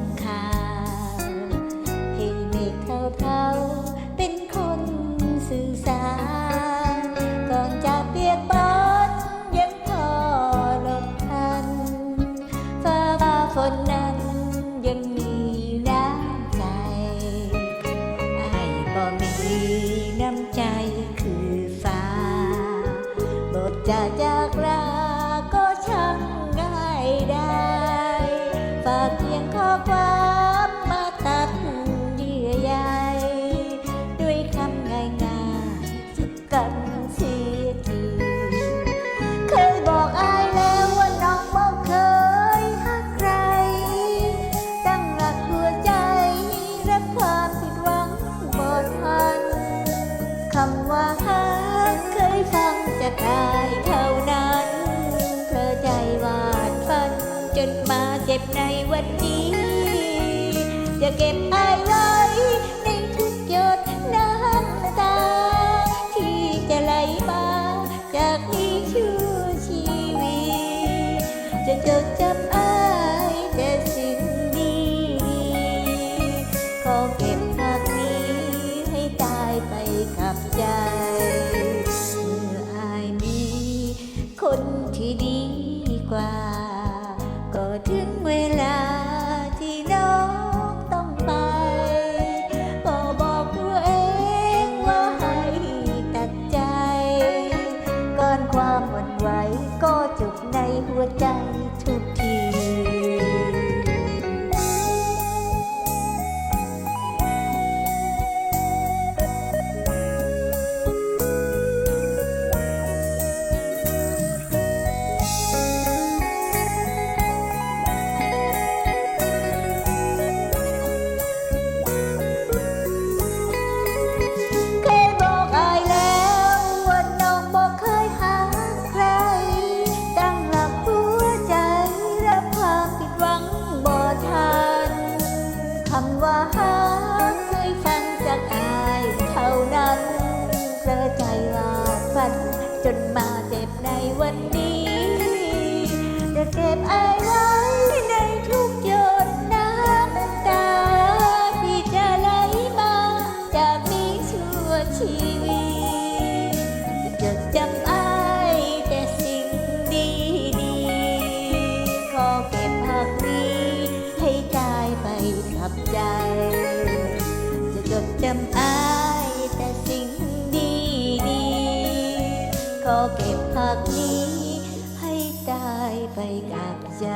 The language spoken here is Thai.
งข่าให้เมฆเท่าๆเป็นคนสื่อสารก่อนจะเปียกปอนยังพอหลบทันฟ้าฟ้าฝนนั้นยังมีน้ำใจไอ้บ่มีน้ำใจคือฟ้าบทจะจะ ความมาตัดเยื่อใยด้วยคำง่ายๆจะกันเสียทีเคยบอกอายแล้วว่าน้องบ่เคยหักใคร ตั้งหลักหัวใจรับความผิดหวังบ่ทันคำว่าหักเคยฟังจากอายเท่านั้น เธอใจวาดฝันจนมาเจ็บในวัน นี้จะเก็บอายไว้ในทุกหยดน้ำตา ที่จะไหลมาจากนี้ชั่วชีวิตจะจดจำอาย หัวใจำว่าหาเคยฟังจากอายเท่านั้นเธอใจว่าดฝันจนมาเจ็บในวันนี้จะเก็บอาย กับใจ จะจดจำอายแต่สิ่งดีดีๆขอเก็บภาพนี้ให้ตายไปกับใจ